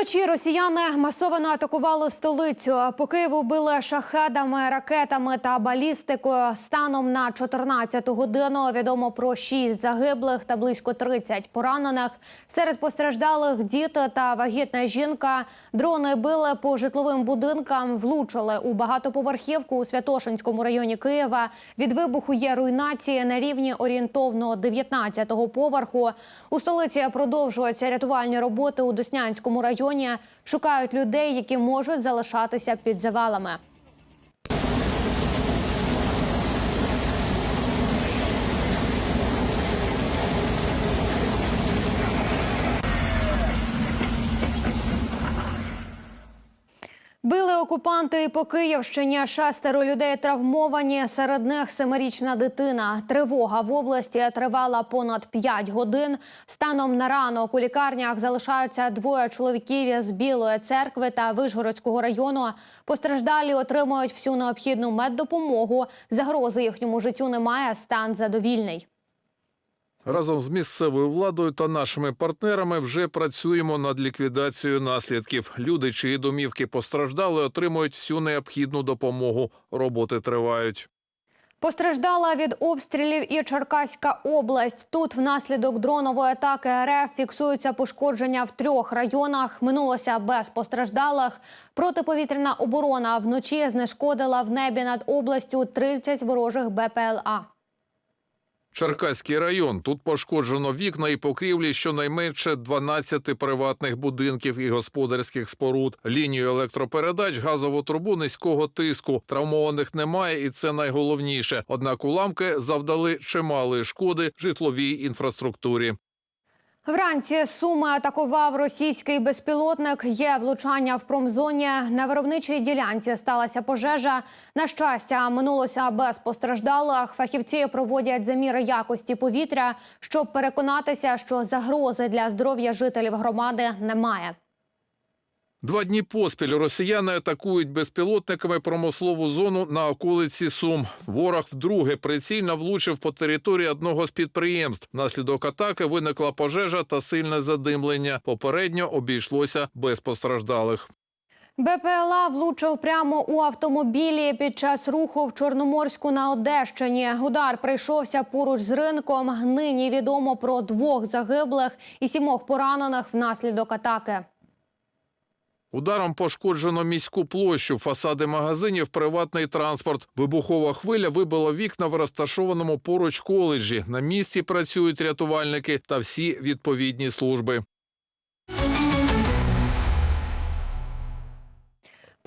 Вночі росіяни масово атакували столицю. По Києву били шахедами, ракетами та балістикою. Станом на 14 годину відомо про 6 загиблих та близько 30 поранених. Серед постраждалих діти та вагітна жінка. Дрони били по житловим будинкам, влучили у багатоповерхівку у Святошинському районі Києва. Від вибуху є руйнації на рівні орієнтовно 19-го поверху. У столиці продовжуються рятувальні роботи у Деснянському районі. Шукають людей, які можуть залишатися під завалами. Били окупанти по Київщині. Шестеро людей травмовані. Серед них семирічна дитина. Тривога в області тривала понад 5 годин. Станом на ранок у лікарнях залишаються двоє чоловіків із Білої церкви та Вишгородського району. Постраждалі отримують всю необхідну меддопомогу. Загрози їхньому життю немає. Стан задовільний. Разом з місцевою владою та нашими партнерами вже працюємо над ліквідацією наслідків. Люди, чиї домівки постраждали, отримують всю необхідну допомогу. Роботи тривають. Постраждала від обстрілів і Черкаська область. Тут внаслідок дронової атаки РФ фіксуються пошкодження в трьох районах. Минулося без постраждалих. Протиповітряна оборона вночі знешкодила в небі над областю 30 ворожих БПЛА. Черкаський район. Тут пошкоджено вікна і покрівлі щонайменше 12 приватних будинків і господарських споруд, лінію електропередач, газову трубу низького тиску. Травмованих немає, і це найголовніше. Однак уламки завдали чималої шкоди житловій інфраструктурі. Вранці Суми атакував російський безпілотник. Є влучання в промзоні. На виробничій ділянці сталася пожежа. На щастя, минулося без постраждалих. Фахівці проводять заміри якості повітря, щоб переконатися, що загрози для здоров'я жителів громади немає. Два дні поспіль росіяни атакують безпілотниками промислову зону на околиці Сум. Ворог вдруге прицільно влучив по території одного з підприємств. Внаслідок атаки виникла пожежа та сильне задимлення. Попередньо обійшлося без постраждалих. БПЛА влучив прямо у автомобілі під час руху в Чорноморську на Одещині. Удар прийшовся поруч з ринком. Нині відомо про двох загиблих і сімох поранених внаслідок атаки. Ударом пошкоджено міську площу, фасади магазинів, приватний транспорт. Вибухова хвиля вибила вікна в розташованому поруч коледжі. На місці працюють рятувальники та всі відповідні служби.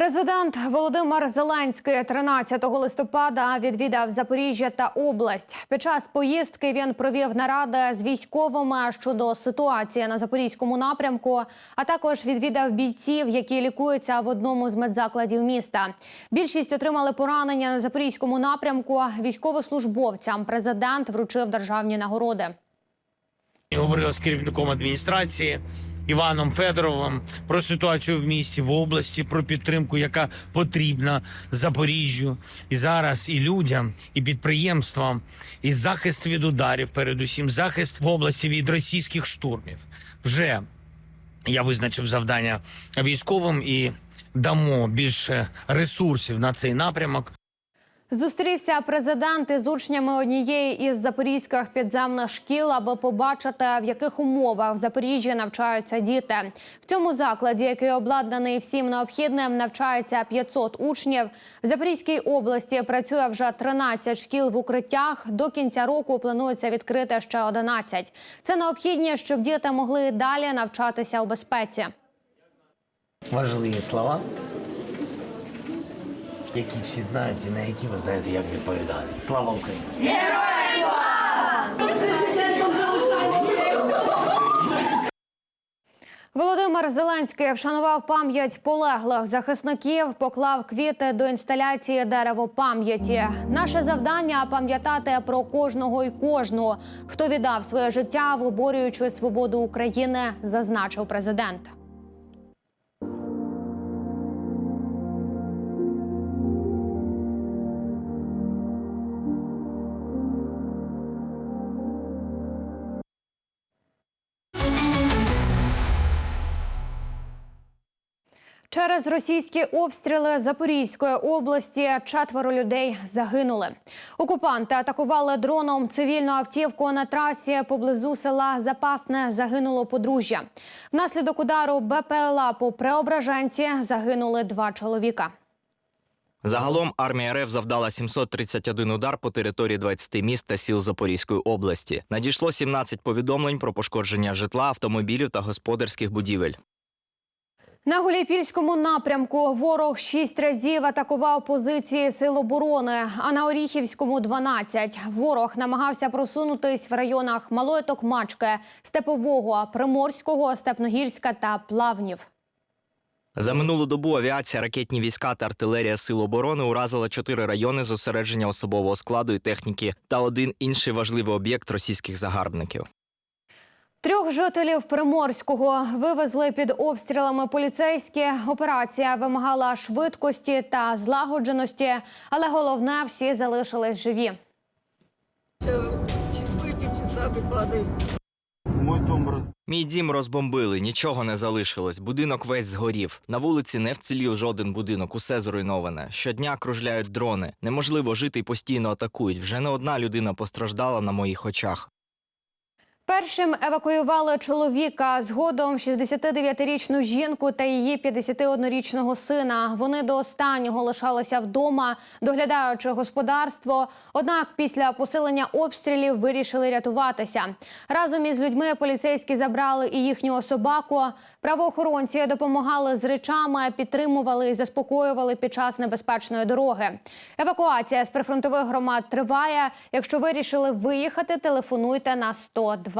Президент Володимир Зеленський 13 листопада відвідав Запоріжжя та область. Під час поїздки він провів наради з військовими щодо ситуації на запорізькому напрямку, а також відвідав бійців, які лікуються в одному з медзакладів міста. Більшість отримали поранення на запорізькому напрямку. Військовослужбовцям президент вручив державні нагороди. Говорила з керівником адміністрації Іваном Федоровим про ситуацію в місті, в області, про підтримку, яка потрібна Запоріжжю і зараз і людям, і підприємствам, і захист від ударів, передусім захист в області від російських штурмів. Вже я визначив завдання військовим і дамо більше ресурсів на цей напрямок. Зустрівся президент із учнями однієї із запорізьких підземних шкіл, аби побачити, в яких умовах в Запоріжжі навчаються діти. В цьому закладі, який обладнаний всім необхідним, навчається 500 учнів. В Запорізькій області працює вже 13 шкіл в укриттях. До кінця року планується відкрити ще 11. Це необхідні, щоб діти могли далі навчатися у безпеці. важливі слова, які всі знають і на які ви знаєте, як відповідати. Слава Україні! Володимир Зеленський вшанував пам'ять полеглих захисників, поклав квіти до інсталяції дерево пам'яті. Наше завдання пам'ятати про кожного і кожну, хто віддав своє життя, виборюючи свободу України, зазначив президент. Через російські обстріли Запорізької області четверо людей загинули. Окупанти атакували дроном цивільну автівку на трасі поблизу села Запасне. Загинуло подружжя. Внаслідок удару БПЛА по Преображенці загинули два чоловіка. Загалом армія РФ завдала 731 удар по території 20 міст та сіл Запорізької області. Надійшло 17 повідомлень про пошкодження житла, автомобілів та господарських будівель. На Гуляйпільському напрямку ворог шість разів атакував позиції сил оборони. А на Оріхівському 12. Ворог намагався просунутись в районах Малої Токмачки, Степового, Приморського, Степногірська та Плавнів. За минулу добу авіація, ракетні війська та артилерія сил оборони уразила чотири райони зосередження особового складу і техніки та один інший важливий об'єкт російських загарбників. Трьох жителів Приморського вивезли під обстрілами поліцейські. Операція вимагала швидкості та злагодженості, але головне всі залишились живі. Мій дім розбомбили, нічого не залишилось. Будинок весь згорів. На вулиці не вцілів жоден будинок, усе зруйноване. Щодня кружляють дрони. Неможливо жити і постійно атакують. Вже не одна людина постраждала на моїх очах. Першим евакуювали чоловіка згодом 69-річну жінку та її 51-річного сина. Вони до останнього лишалися вдома, доглядаючи господарство. Однак після посилення обстрілів вирішили рятуватися. Разом із людьми поліцейські забрали і їхнього собаку. Правоохоронці допомагали з речами, підтримували і заспокоювали під час небезпечної дороги. Евакуація з прифронтових громад триває. Якщо вирішили виїхати, телефонуйте на 102.